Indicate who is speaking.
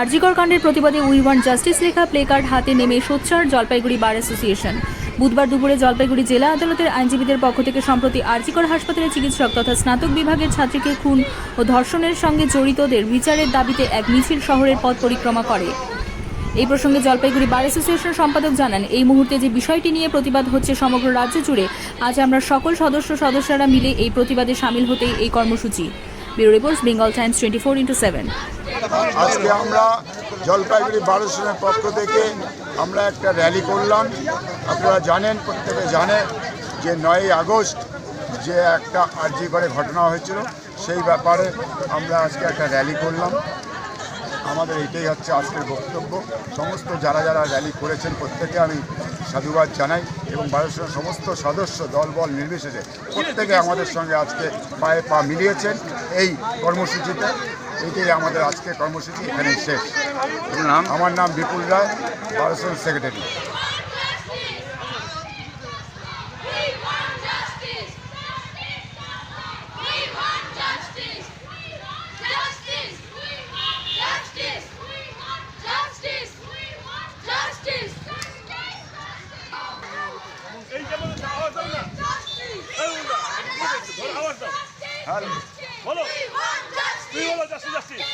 Speaker 1: আরজিকর কাণ্ডের প্রতিবাদে we justice লেখা প্লে কার্ড হাতে নেমে সোচ্চার জলপাইগুড়ি বার অ্যাসোসিয়েশন। বুধবার দুপুরে জলপাইগুড়ি জেলা আদালতের আইনজীবীদের পক্ষ থেকে সম্প্রতি আরজিকর হাসপাতালে চিকিৎসক তথা স্নাতক বিভাগের ছাত্রীকে খুন ও ধর্ষণের সঙ্গে জড়িতদের বিচারের দাবিতে এক মিছিল শহরের পথ পরিক্রমা করে। এই প্রসঙ্গে জলপাইগুড়ি বার অ্যাসোসিয়েশন সম্পাদক জানান, এই মুহূর্তে যে বিষয়টি নিয়ে প্রতিবাদ হচ্ছে সমগ্র রাজ্য জুড়ে, আজ আমরা সকল সদস্য সদস্যরা মিলে এই প্রতিবাদে সামিল হতেই এই কর্মসূচি। Bureau reports, Bengal Times twenty four into seven.
Speaker 2: আজকে আমরা জলপাইগুড়ি বারোশনের পক্ষ থেকে আমরা একটা র্যালি করলাম। আপনারা জানেন, প্রত্যেকে জানে যে নয়ই আগস্ট যে একটা আর্জি করে ঘটনা হয়েছিল, সেই ব্যাপারে আমরা আজকে একটা র্যালি করলাম। আমাদের এটাই হচ্ছে আজকের বক্তব্য। সমস্ত যারা যারা র্যালি করেছেন, প্রত্যেকে আমি সাধুবাদ জানাই এবং বারোশনের সমস্ত সদস্য, দলবল নির্বিশেষে প্রত্যেকে আমাদের সঙ্গে আজকে পায়ে পা মিলিয়েছেন এই কর্মসূচিতে। এটাই আমাদের আজকের কর্মসূচি এখানেই শেষ। নাম? আমার নাম Bipul Roy বারোশন secretary.
Speaker 3: We
Speaker 4: Vira, Jaci,
Speaker 3: Jaci.